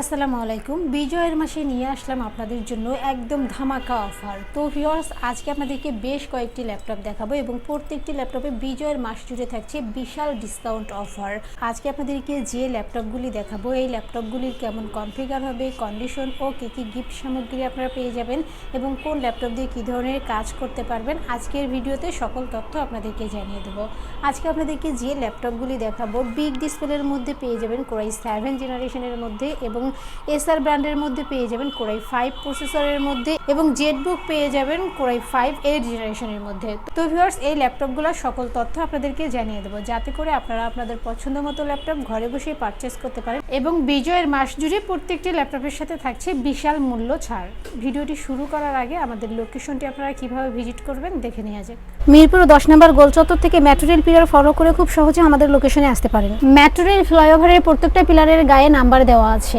আসসালামু আলাইকুম। বিজয়ের মাসে নিয়ে আসলাম আপনাদের জন্য একদম ধামাকা অফার। তো ভিউয়ার্স আজকে আপনাদেরকে বেশ কয়েকটি ল্যাপটপ দেখাবো এবং প্রত্যেকটি ল্যাপটপে বিজয়ের মাস জুড়ে থাকছে বিশাল ডিসকাউন্ট অফার আজকে আপনাদেরকে যে ল্যাপটপগুলি দেখাবো, এই ল্যাপটপগুলির কেমন কনফিগার হবে কন্ডিশন ও কী কী গিফট সামগ্রী আপনারা পেয়ে যাবেন এবং কোন ল্যাপটপ দিয়ে কী ধরনের কাজ করতে পারবেন, আজকের ভিডিওতে সকল তথ্য আপনাদেরকে জানিয়ে দেবো। আজকে আপনাদেরকে যে ল্যাপটপগুলি দেখাবো বিগ ডিসপ্লের মধ্যে পেয়ে যাবেন কোরাই সেভেন জেনারেশনের মধ্যে এবং এসআর ব্র্যান্ডের মধ্যে পেয়ে যাবেন কোরাই ফাইভ প্রসেসরের মধ্যে এবং জেটবুক পেয়ে যাবেন কোরাই ফাইভ এইট জেনারেশনের মধ্যে। তো ভিউয়ার্স, এই ল্যাপটপগুলোর সকল তথ্য আপনাদেরকে জানিয়ে দেবো। যাতে করে আপনারা আপনাদের পছন্দ মতো ল্যাপটপ ঘরে বসেই পারচেস করতে পারেন এবং বিজয়ের মাস জুড়ে প্রত্যেকটি ল্যাপটপের সাথে থাকছে বিশাল মূল্য ছাড়। ভিডিওটি শুরু করার আগে আমাদের লোকেশনটি আপনারা কীভাবে ভিজিট করবেন দেখে নেওয়া যাক। মিরপুর দশ নম্বর গোল চত্বর থেকে মেট্রো রেল পিলার ফলো করে খুব সহজে আমাদের লোকেশনে আসতে পারেন। মেট্রো রেল ফ্লাইওভারের প্রত্যেকটা পিলারের গায়ে নাম্বার দেওয়া আছে।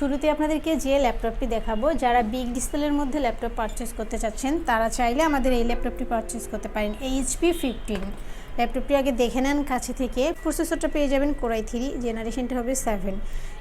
শুরুতে আপনাদেরকে যে ল্যাপটপটি দেখাবো, যারা বিগ ডিসপ্লের মধ্যে ল্যাপটপ পারচেস করতে চাচ্ছেন, তারা চাইলে আমাদের এই ল্যাপটপটি পারচেস করতে পারেন। এইচপি ফিফটিন ল্যাপটপটি আগে দেখে নেন কাছে থেকে। প্রসেসরটা পেয়ে যাবেন কোরাই থ্রি জেনারেশনটা হবে সেভেন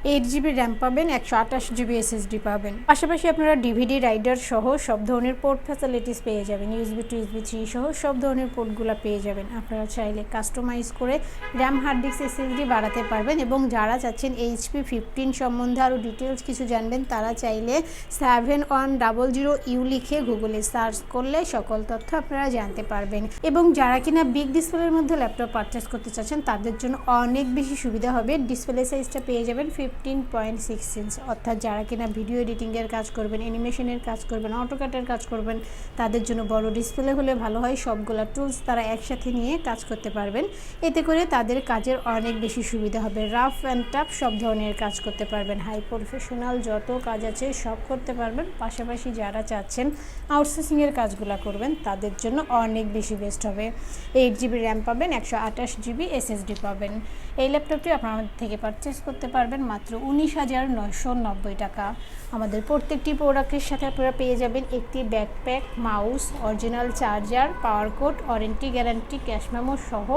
এইট জিবি র্যাম পাবেন, একশো আঠাশ জিবি এসএসডি পাবেন। পাশাপাশি আপনারা ডিভিডি রাইডার সহ সব ধরনের পোর্ট ফ্যাসিলিটিস পেয়ে যাবেন ইউএসবি টু ইউএসবি থ্রি সহ সব ধরনের পোর্টগুলো পেয়ে যাবেন। আপনারা চাইলে কাস্টমাইজ করে র্যাম হার্ড ডিস্ক এসএসডি বাড়াতে পারবেন এবং যারা চাচ্ছেন এইচপি ফিফটিন সম্বন্ধে আরও ডিটেলস কিছু জানবেন, তারা চাইলে seven one double zero U লিখে গুগলে সার্চ করলে সকল তথ্য আপনারা জানতে পারবেন। এবং যারা কিনা বিগ ডিসপ্লের মধ্যে ল্যাপটপ পারচেস করতে চাচ্ছেন, তাদের জন্য অনেক বেশি সুবিধা হবে। ডিসপ্লে সাইজটা পেয়ে যাবেন ফিফটিন পয়েন্ট সিক্স ইঞ্চ অর্থাৎ যারা কিনা ভিডিও এডিটিংয়ের কাজ করবেন অ্যানিমেশনের কাজ করবেন অটোকাটের কাজ করবেন, তাদের জন্য বড় ডিসপ্লে হলে ভালো হয়। সবগুলা টুলস তারা একসাথে নিয়ে কাজ করতে পারবেন। এতে করে তাদের কাজের অনেক বেশি সুবিধা হবে। রাফ অ্যান্ড টাফ সব ধরনের কাজ করতে পারবেন। হাই প্রফেশনাল যত কাজ আছে সব করতে পারবেন। পাশাপাশি যারা চাচ্ছেন আউটসোর্সিংয়ের কাজগুলো করবেন, তাদের জন্য অনেক বেশি বেস্ট হবে। এইট জিবি র্যাম পাবেন, একশো আঠাশ জিবি এসএসডি পাবেন। এই ল্যাপটপটি আপনারা থেকে পারচেস করতে পারবেন মাত্র উনিশ হাজার নয়শো নব্বই টাকা। আমাদের প্রত্যেকটি প্রোডাক্টের সাথে আপনারা পেয়ে যাবেন একটি backpack mouse original charger power cord warranty guarantee cash memo সহ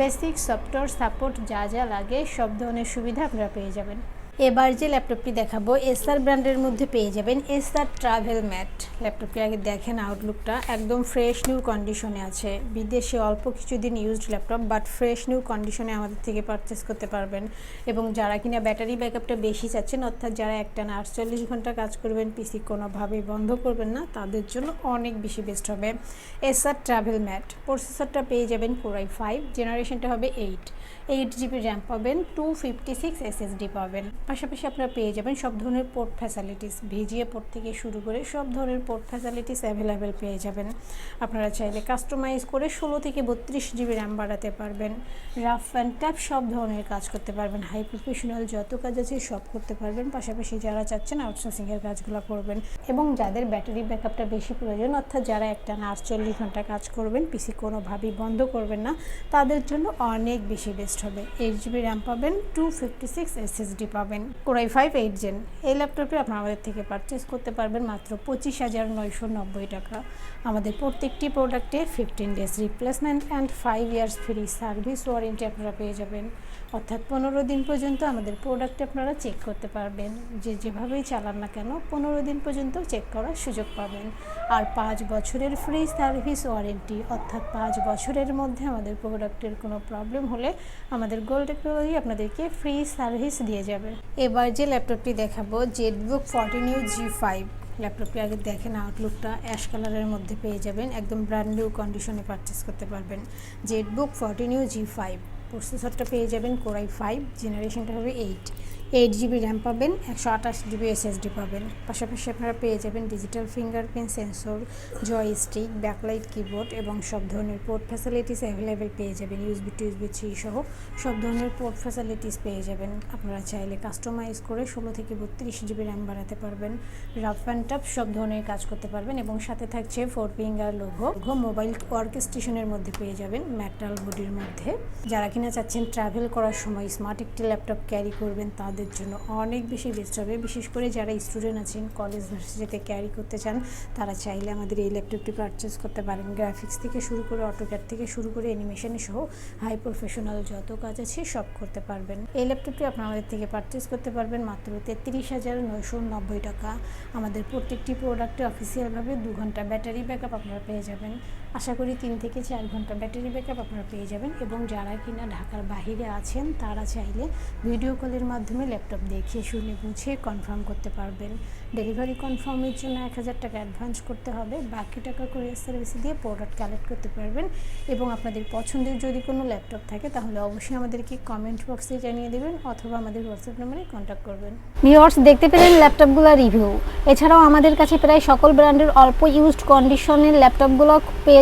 বেসিক সফটওয়্যার সাপোর্ট যা যা লাগে, সব ধরনের সুবিধা আপনারা পেয়ে যাবেন। এবার যে ল্যাপটপটি দেখাবো, এসআর ব্র্যান্ডের মধ্যে পেয়ে যাবেন এসআর ট্রাভেল ম্যাট। ল্যাপটপটি আগে দেখেন আউটলুকটা একদম ফ্রেশ নিউ কন্ডিশনে আছে। বিদেশে অল্প কিছুদিন used laptop but fresh new কন্ডিশনে আমাদের থেকে পারচেস করতে পারবেন। এবং যারা কিনা ব্যাটারি ব্যাকআপটা বেশি চাচ্ছেন, অর্থাৎ যারা একটা না আটচল্লিশ ঘণ্টা কাজ করবেন পিসি কোনোভাবেই বন্ধ করবেন না, তাদের জন্য অনেক বেশি বেস্ট হবে। SR TravelMate. প্রসেসরটা পেয়ে যাবেন কোরাই ফাইভ জেনারেশনটা হবে এইট এইট জিবি র্যাম পাবেন টু ফিফটি সিক্স এসএসডি পাবেন। পাশাপাশি আপনারা পেয়ে যাবেন সব ধরনের পোর্ট ফ্যাসিলিটিস ভিজিএ পোর্ট থেকে শুরু করে সব ধরনের পোর্ট ফ্যাসিলিটিস অ্যাভেলেবেল পেয়ে যাবেন। আপনারা চাইলে কাস্টমাইজ করে ষোলো থেকে বত্রিশ জিবি র্যাম বাড়াতে পারবেন। রাফ অ্যান্ড ট্যাপ সব ধরনের কাজ করতে পারবেন। হাই প্রফেশনাল যত কাজ আছে সব করতে পারবেন। পাশাপাশি যারা চাচ্ছেন আউটসোর্সিংয়ের কাজগুলো করবেন এবং যাদের ব্যাটারি ব্যাকআপটা বেশি প্রয়োজন, অর্থাৎ যারা একটা আটচল্লিশ ঘণ্টা কাজ করবেন পিসি কোনোভাবেই বন্ধ করবেন না, তাদের জন্য অনেক বেশি বেস্ট হবে। এইট জিবি র্যাম পাবেন টু ফিফটি সিক্স এসএসডি পাবেন। Core i five eight gen এই ল্যাপটপটি আপনারা আমাদের থেকে পারচেস করতে পারবেন মাত্র পঁচিশ হাজার নয়শো নব্বই টাকা। আমাদের প্রত্যেকটি প্রোডাক্টে fifteen days replacement and five years free service warranty আপনারা পেয়ে যাবেন। অর্থাৎ পনেরো দিন পর্যন্ত আমাদের প্রোডাক্ট আপনারা চেক করতে পারবেন। যে যেভাবেই চালান না কেন, পনেরো দিন পর্যন্ত চেক করার সুযোগ পাবেন। আর পাঁচ বছরের ফ্রি সার্ভিস ওয়ারেন্টি অর্থাৎ পাঁচ বছরের মধ্যে আমাদের প্রোডাক্টের কোনো প্রবলেম হলে আমাদের গোল টেকনোলজি আপনাদেরকে ফ্রি সার্ভিস দিয়ে যাবে। এবার যে ল্যাপটপটি দেখাবো JetBook fourteen U G five ল্যাপটপটি আগে দেখেন আউটলুকটা অ্যাশ কালারের মধ্যে পেয়ে যাবেন। একদম ব্র্যান্ড নিউ কন্ডিশনে পারচেস করতে পারবেন। JetBook fourteen U G five প্রসেসরটা পেয়ে যাবেন কোরাই ফাইভ জেনারেশনটা হবে এইট এইট জিবি র্যাম পাবেন, একশো আঠাশ জিবি এসএসডি পাবেন। পাশাপাশি আপনারা পেয়ে যাবেন digital fingerprint sensor joystick backlight keyboard এবং সব ধরনের পোর্ট ফ্যাসিলিটিস অ্যাভেলেবেল পেয়ে যাবেন ইউসবি টু ইউসবি থ্রি সহ সব ধরনের পোর্ট ফ্যাসিলিটিস পেয়ে যাবেন। আপনারা চাইলে কাস্টমাইজ করে ষোলো থেকে বত্রিশ জিবি র্যাম বাড়াতে পারবেন রাফ অ্যান্ড টাফ সব ধরনের কাজ করতে পারবেন এবং সাথে থাকছে four finger logo mobile work স্টেশনের মধ্যে পেয়ে যাবেন মেটাল বডির মধ্যে। যারা কিনা চাচ্ছেন ট্রাভেল করার সময় স্মার্ট একটি ল্যাপটপ ক্যারি করবেন, তাদের জন্য অনেক বেশি বেস্ট হবে। বিশেষ করে যারা স্টুডেন্ট আছেন কলেজ ভার্সিটিতে ক্যারি করতে চান, তারা চাইলে আমাদের এই ল্যাপটপটি পারচেস করতে পারেন। গ্রাফিক্স থেকে শুরু করে অটোক্যাড থেকে শুরু করে অ্যানিমেশন সহ হাই প্রফেশনাল যত কাজ আছে সব করতে পারবেন। এই ল্যাপটপটি আপনারা আমাদের থেকে পারচেস করতে পারবেন মাত্র তেত্রিশ হাজার নয়শো নব্বই টাকা। আমাদের প্রত্যেকটি প্রোডাক্টে অফিসিয়ালভাবে দু ঘণ্টা ব্যাটারি ব্যাকআপ আপনারা পেয়ে যাবেন। আশা করি তিন থেকে চার ঘণ্টা ব্যাটারি ব্যাকআপ আপনারা পেয়ে যাবেন এবং যারা কিনা ঢাকার বাইরে আছেন, তারা চাইলে ভিডিও কলের মাধ্যমে ল্যাপটপ দেখে, শুনে, বুঝে কনফার্ম করতে পারবেন। ডেলিভারি কনফার্মের জন্য এক হাজার টাকা অ্যাডভান্স করতে হবে। বাকি টাকা কুরিয়ার সার্ভিস দিয়ে প্রোডাক্ট কালেক্ট করতে পারবেন এবং আপনাদের পছন্দের যদি কোনো ল্যাপটপ থাকে, তাহলে অবশ্যই আমাদেরকে কমেন্ট বক্সে জানিয়ে দেবেন অথবা আমাদের হোয়াটসঅ্যাপ নম্বরে কন্ট্যাক্ট করবেন। ভিউয়ার্স, দেখতে পেলেন ল্যাপটপগুলো রিভিউ। এছাড়াও আমাদের কাছে প্রায় সকল ব্র্যান্ডের অল্প ইউজড কন্ডিশনের ল্যাপটপগুলো পেয়ে